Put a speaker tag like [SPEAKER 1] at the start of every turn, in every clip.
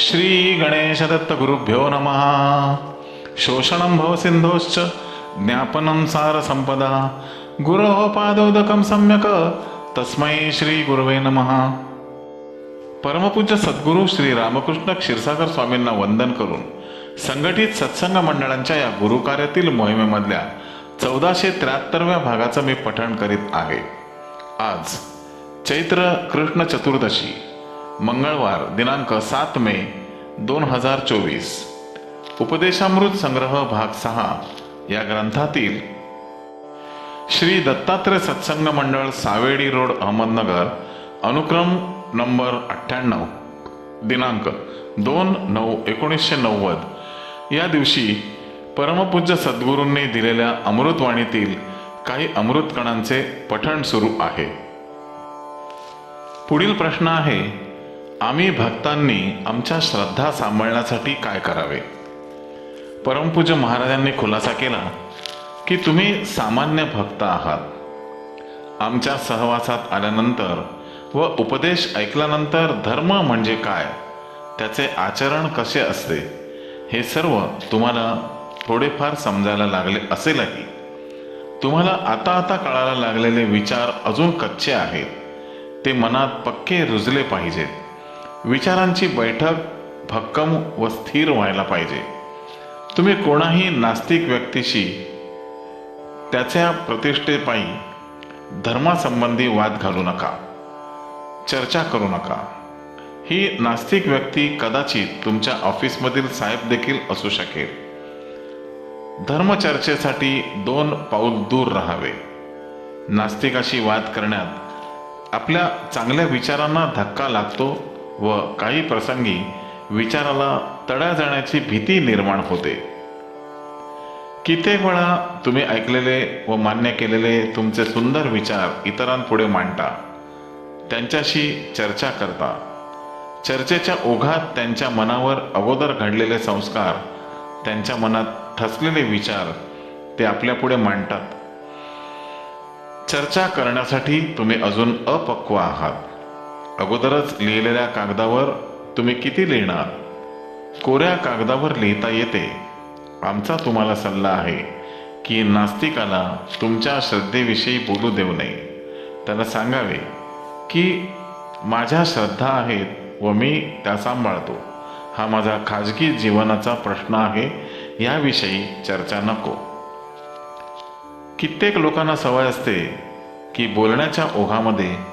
[SPEAKER 1] श्री गणेशदत्त गुरुभ्यो नमः। शोषणं भवसिन्धोश्च ज्ञापनं सारसम्पदा गुरोः पादोदकं सम्यक् तस्मै श्रीगुरवे नमः। परमपूज्य सद्गुरू श्री रामकृष्ण क्षीरसागर स्वामींना वंदन करून संघटित सत्संग मंडळांच्या या गुरुकार्यातील मोहिमेमधल्या चौदाशे त्र्याहत्तरव्या भागाचं मी पठण करीत आहे. आज चैत्र कृष्ण चतुर्दशी मंगळवार दिनांक सात मे दोन हजार चोवीस. उपदेशामृत संग्रह भाग सहा या ग्रंथातील श्री दत्तात्रय सत्संग मंडळ सावेडी रोड अहमदनगर अनुक्रम नंबर अठ्ठ्याण्णव दिनांक दोन नऊ एकोणीसशे नव्वद. या दिवशी परमपूज्य सद्गुरूंनी दिलेल्या अमृतवाणीतील काही अमृतकणांचे पठण सुरू आहे. पुढील प्रश्न आहे आम्ही भक्तांनी आमच्या श्रद्धा सांभाळण्यासाठी काय करावे? परमपूज्य महाराजांनी खुलासा केला की तुम्ही सामान्य भक्त आहात. आमच्या सहवासात आल्यानंतर व उपदेश ऐकल्यानंतर धर्म म्हणजे काय? त्याचे आचरण कसे असते? हे सर्व तुम्हाला थोडेफार समजायला लागले असेलही. तुम्हाला आता आता कळायला लागलेले विचार अजून कच्चे आहेत. ते मनात पक्के रुजले पाहिजेत. विचारांची बैठक भक्कम व स्थिर व्हायला पाहिजे. तुम्ही कोणाही नास्तिक व्यक्तीशी त्याच्या प्रतिष्ठेपायी धर्मासंबंधी वाद घालू नका. चर्चा करू नका. ही नास्तिक व्यक्ती कदाचित तुमच्या ऑफिसमधील साहेब देखील असू शकेल. धर्मचर्चेसाठी दोन पाऊल दूर राहावे. नास्तिकाशी वाद करण्यात आपल्या चांगल्या विचारांना धक्का लागतो व काही प्रसंगी विचाराला तडा जाण्याची भीती निर्माण होते. कित्येक वेळा तुम्ही ऐकलेले व मान्य केलेले तुमचे सुंदर विचार इतरांपुढे मांडता. त्यांच्याशी चर्चा करता. चर्चेच्या ओघात त्यांच्या मनावर अगोदर घडलेले संस्कार त्यांच्या मनात ठसलेले विचार ते आपल्यापुढे मांडतात. चर्चा करण्यासाठी तुम्ही अजून अपक्व आहात. अगोदरच लिहिलेल्या कागदावर तुम्ही किती लिहिणार? कोऱ्या कागदावर लिहिता येते? आमचा तुम्हाला सल्ला आहे की नास्तिकाला तुमच्या श्रद्धेविषयी बोलू देऊ नये. त्याला सांगावे की माझ्या श्रद्धा आहेत व मी त्या सांभाळतो. हा माझा खाजगी जीवनाचा प्रश्न आहे याविषयी चर्चा नको. कित्येक लोकांना सवय असते की बोलण्याच्या ओघामध्ये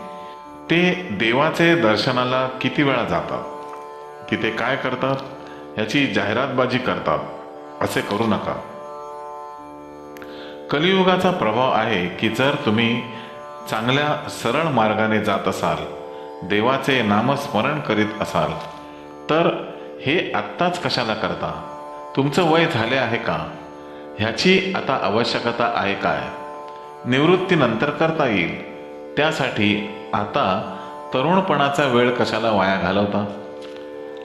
[SPEAKER 1] ते देवाचे दर्शनाला किती वेळा जातात? की ते काय करतात? याची जाहिरातबाजी करतात. असे करू नका. कलियुगाचा प्रभाव आहे की जर तुम्ही चांगल्या सरळ मार्गाने जात असाल देवाचे नामस्मरण करीत असाल तर हे आत्ताच कशाला करता? तुमचं वय झाले आहे का? ह्याची आता आवश्यकता आहे काय? निवृत्तीनंतर करता येईल. त्यासाठी आता तरुणपणाचा वेळ कशाला वाया घालवता?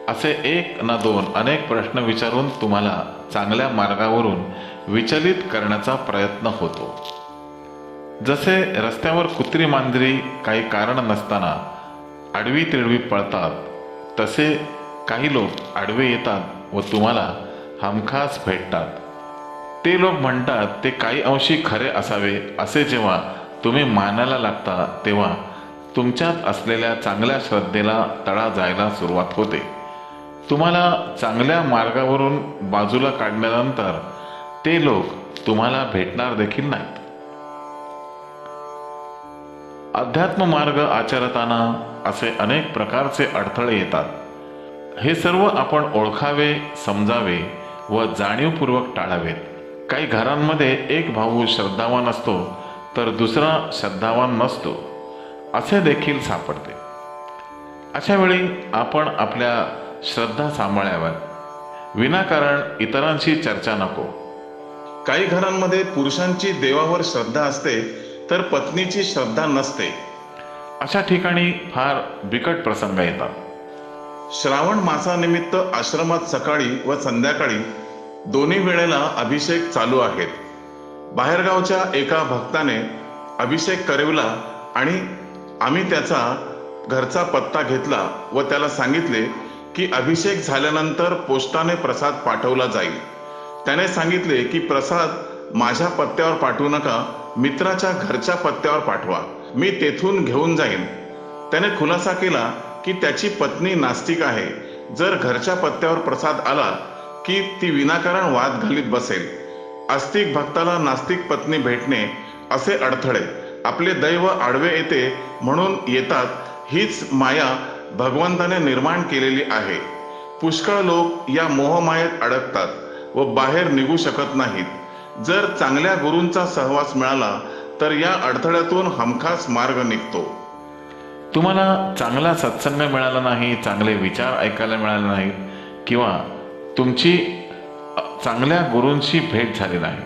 [SPEAKER 1] असे एक ना दोन अनेक प्रश्न विचारून तुम्हाला चांगल्या मार्गावरून विचलित करण्याचा प्रयत्न होतो. जसे रस्त्यावर कुत्री मांजरी काही कारण नसताना आडवी तिडवी पळतात तसे काही लोक आडवे येतात व तुम्हाला हमखास भेटतात. ते लोक म्हणतात ते काही अंशी खरे असावे असे जेव्हा तुम्ही मानायला लागता तेव्हा तुमच्यात असलेल्या चांगल्या श्रद्धेला तडा जायला सुरुवात होते. तुम्हाला चांगल्या मार्गावरून बाजूला काढल्यानंतर ते लोक तुम्हाला भेटणार देखील नाहीत. अध्यात्म मार्ग आचरताना असे अनेक प्रकारचे अडथळे येतात. हे सर्व आपण ओळखावे समजावे व जाणीवपूर्वक टाळावेत. काही घरांमध्ये एक भाऊ श्रद्धावान असतो तर दुसरा श्रद्धावान नसतो. असे देखील सापडते. अशा वेळी आपण आपल्या श्रद्धा सांभाळाव्यात विनाकारण इतरांशी चर्चा नको. काही घरांमध्ये पुरुषांची देवावर श्रद्धा असते तर पत्नीची श्रद्धा नसते. अशा ठिकाणी फार बिकट प्रसंग येतात. श्रावण मासानिमित्त आश्रमात सकाळी व संध्याकाळी दोन्ही वेळेला अभिषेक चालू आहेत. बाहेरगावच्या एका भक्ताने अभिषेक करविला आणि आम्ही त्याचा घरचा पत्ता घेतला व त्याला सांगितले
[SPEAKER 2] की अभिषेक झाल्यानंतर पोस्टाने प्रसाद पाठवला जाईल. त्याने सांगितले की प्रसाद माझ्या पत्त्यावर पाठवू नका मित्राच्या घरच्या पत्त्यावर पाठवा मी तेथून घेऊन जाईन. त्याने खुलासा केला की त्याची पत्नी नास्तिक आहे. जर घरच्या पत्त्यावर प्रसाद आला की ती विनाकारण वाद घालीत बसेल. आस्तिक भक्ताला नास्तिक पत्नी भेटणे असे अडथळे. आपले दैव आडवे येते म्हणून येतात हीच माया भगवंताने निर्माण केलेली आहे. पुष्कळ लोक या मोहमायेत अडकतात व बाहेर निघू शकत नाहीत. जर चांगल्या गुरूंचा सहवास मिळाला तर या अडथळ्यातून हमखास मार्ग निघतो.
[SPEAKER 1] तुम्हाला चांगला सत्संग मिळाला नाही चांगले विचार ऐकायला मिळाले नाहीत किंवा तुमची चांगल्या गुरूंशी भेट झाली नाही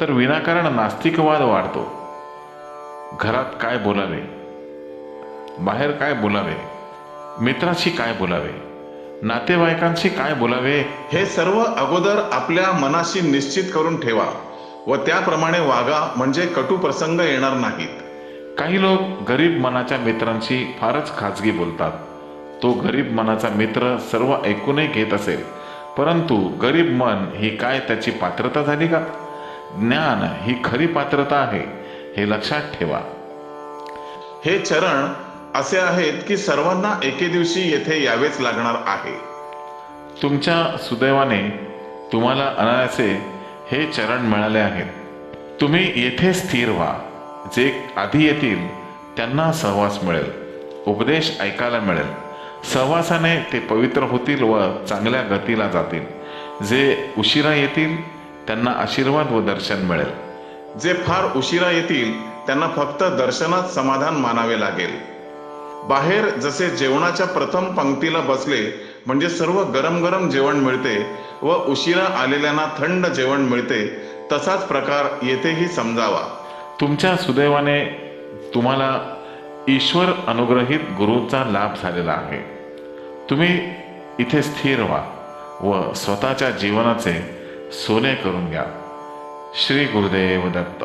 [SPEAKER 1] तर विनाकारण नास्तिकवाद वाढतो. घरात काय बोलावे? बाहेर काय बोलावे? मित्राशी काय बोलावे? नातेवाईकांशी काय बोलावे?
[SPEAKER 2] हे सर्व अगोदर आपल्या मनाशी निश्चित करून ठेवा व त्याप्रमाणे वागा म्हणजे कटू प्रसंग येणार नाहीत.
[SPEAKER 1] काही लोक गरीब मनाच्या मित्रांशी फारच खाजगी बोलतात. तो गरीब मनाचा मित्र सर्व ऐकूनही घेत असेल. परंतु गरीब मन ही काय त्याची पात्रता झाली का? ज्ञान ही खरी पात्रता आहे. हे लक्षात ठेवा.
[SPEAKER 2] हे चरण असे आहेत की सर्वांना एके दिवशी येथे यावेच लागणार आहे.
[SPEAKER 1] तुमच्या सुदैवाने तुम्हाला अनायासे हे चरण मिळाले आहेत तुम्ही येथे स्थिर व्हा. जे आधी येतील त्यांना सहवास मिळेल. उपदेश ऐकायला मिळेल. सहवासाने ते पवित्र होतील व चांगल्या गतीला जातील. जे उशिरा येतील त्यांना आशीर्वाद व दर्शन मिळेल.
[SPEAKER 2] जे फार उशिरा येतील त्यांना फक्त दर्शनात समाधान मानावे लागेल. बाहेर जसे जेवणाच्या प्रथम पंक्तीला बसले म्हणजे सर्व गरम गरम जेवण मिळते व उशिरा आलेल्यांना थंड जेवण मिळते तसाच प्रकार येथेही समजावा.
[SPEAKER 1] तुमच्या सुदैवाने तुम्हाला ईश्वर अनुग्रहित गुरुचा लाभ झालेला आहे. तुम्ही इथे स्थिर व्हा व स्वतःच्या जीवनाचे सोने करून घ्या. श्री गुरुदेव दत्त